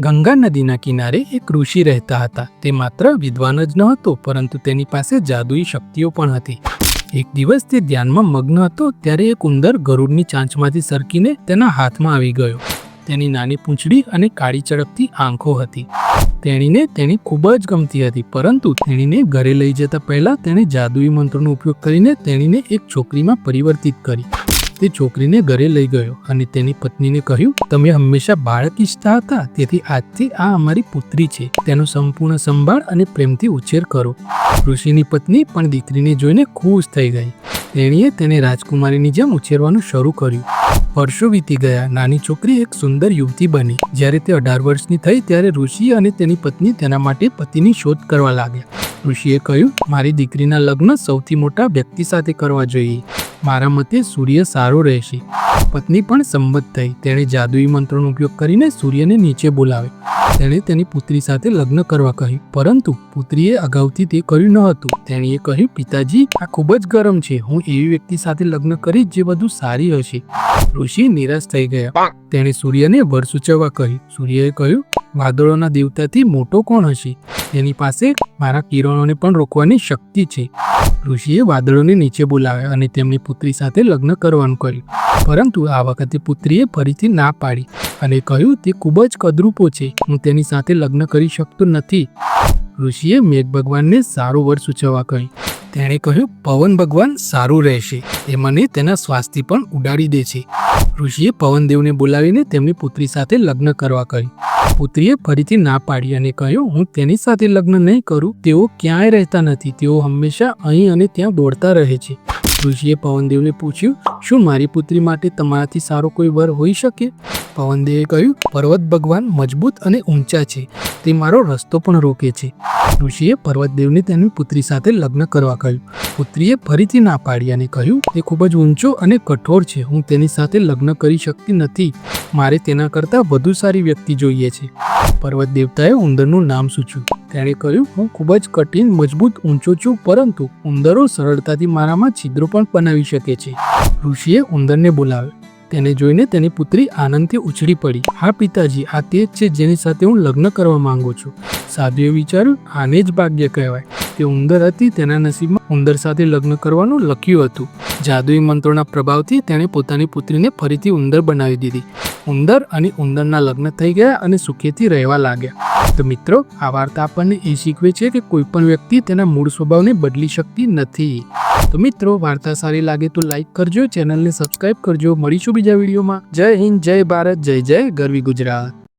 ગંગા નદીના કિનારે એક ઋષિ રહેતા હતા. તે માત્ર વિદ્વાન જ ન હતો પરંતુ તેની પાસે જાદુઈ શક્તિઓ પણ હતી. એક દિવસ તે ધ્યાનમાં મગ્ન હતો, ત્યારે એક ઉંદર ગરુડની ચાંચમાંથી સરકીને તેના હાથમાં આવી ગયો. તેની નાની પૂંછડી અને કાળી ચડપથી આંખો હતી. તેણીને તેની ખૂબ જ ગમતી હતી, પરંતુ તેણીને ઘરે લઈ જતા પહેલા તેણે જાદુઈ મંત્રનો ઉપયોગ કરીને તેણીને એક છોકરીમાં પરિવર્તિત કરી. તે છોકરીને ઘરે લઈ ગયો અને તેની પત્નીને કહ્યું, તમે હંમેશા બાળક ઈચ્છતા હતા, તેથી આજથી આ અમારી પુત્રી છે. તેનો સંપૂર્ણ સંભાળ અને પ્રેમથી ઉછેર કરો. ઋષિની પત્ની પણ દીકરીને જોઈને ખુશ થઈ ગઈ. તેણીએ તેને રાજકુમારીની જેમ ઉછેરવાનું શરૂ કર્યું. વર્ષો વીતી ગયા. નાની છોકરી એક સુંદર યુવતી બની. જ્યારે તે અઢાર વર્ષની થઈ, ત્યારે ઋષિ અને તેની પત્ની તેના માટે પતિની શોધ કરવા લાગ્યા. ઋષિએ કહ્યું, મારી દીકરીના લગ્ન સૌથી મોટા વ્યક્તિ સાથે કરવા જોઈએ. મારા મતે સૂર્ય સારો રહેશે. પત્ની પણ સંમત થઈ. તેણે જાદુઈ મંત્રનો ઉપયોગ કરીને સૂર્યને નીચે બોલાવે તેણે તેની પુત્રી સાથે લગ્ન કરવા કહ્યું. પરંતુ પુત્રીએ અગાઉથી તે કર્યું ન હતું. તેણીએ કહ્યું, પિતાજી, આ ખૂબ જ ગરમ છે. હું એવી વ્યક્તિ સાથે લગ્ન કરીશ જે બધું સારી હશે. ઋષિ નિરાશ થઈ ગયા. તેણે સૂર્યને વર સૂચવવા કહ્યું. સૂર્યએ કહ્યું, વાદળોના દેવતાથી મોટો કોણ હશે? તેની પાસે મારા કિરણોને પણ રોકવાની શક્તિ છે. ઋષિએ વાદળોને નીચે બોલાવ્યા અને તેમની પુત્રી સાથે લગ્ન કરવાનું કહ્યું. પરંતુ આ વખતે પુત્રીએ ફરીથી ના પાડી અને કહ્યું, તે ખૂબ જ કદરૂપો છે. હું તેની સાથે લગ્ન કરી શકતો નથી. ઋષિએ મેઘ ભગવાનને સારું વર સૂચવવા કહ્યું. તેણે કહ્યું, પવન ભગવાન સારું રહેશે. એ મને તેના સ્વાસ્થ્ય પણ ઉડાડી દે છે. ઋષિએ પવનદેવને બોલાવીને તેમની પુત્રી સાથે લગ્ન કરવા કહ્યું. પુત્રીએ ફરીથી ના પાડી અને કહ્યું, હું તેની સાથે લગ્ન નહીં કરું. તેઓ ક્યાંય રહેતા નથી. તેઓ હંમેશા અહીં અને ત્યાં દોડતા રહે છે. ઋષિએ પવનદેવને પૂછ્યું, શું મારી પુત્રી માટે તમારાથી સારો કોઈ વર હોઈ શકે? પવનદેવે કહ્યું, પર્વત ભગવાન મજબૂત અને ઊંચા છે. તે મારો રસ્તો પણ રોકે છે. ઋષિએ પર્વતદેવને તેની પુત્રી સાથે લગ્ન કરવા કહ્યું. પુત્રીએ ફરીથી ના પાડી અને કહ્યું, તે ખૂબ જ ઊંચો અને કઠોર છે. હું તેની સાથે લગ્ન કરી શકતી નથી. મારે તેના કરતાં વધુ સારી વ્યક્તિ જોઈએ છે. પર્વત દેવતાએ ઉંદરનું નામ સૂચ્યું. તેણે કહ્યું, હું ખૂબ જ કઠિન, મજબૂત, ઊંચો છું, પરંતુ ઉંદરો સરળતાથી મારામાં છિદ્રો પણ બનાવી શકે છે. ઋષિએ ઉંદરને બોલાવ્યો. તેને જોઈને તેની પુત્રી આનંદથી ઉછળી પડી. હા, પિતાજી, આ તે જ છે જેની સાથે હું લગ્ન કરવા માંગુ છું. સાધુએ વિચાર્યું, આને જ ભાગ્ય કહેવાય. તે ઉંદર હતી, તેના નસીબમાં ઉંદર સાથે લગ્ન કરવાનું લખ્યું હતું. જાદુઈ મંત્રોના પ્રભાવથી તેણે પોતાની પુત્રીને ફરીથી ઉંદર બનાવી દીધી. ઉંદર અને ઉંદરના લગ્ન થઈ ગયા અને સુખેથી રહેવા લાગ્યા. તો મિત્રો, આ વાર્તા આપણને એ શીખવે છે કે કોઈ પણ વ્યક્તિ તેના મૂળ સ્વભાવને બદલી શકતી નથી. તો મિત્રો, વાર્તા સારી લાગે તો લાઈક કરજો, ચેનલને સબસ્ક્રાઇબ કરજો. મળીશું બીજા વિડીયોમાં. જય હિન્દ, જય ભારત, જય જય, ગરવી ગુજરાત.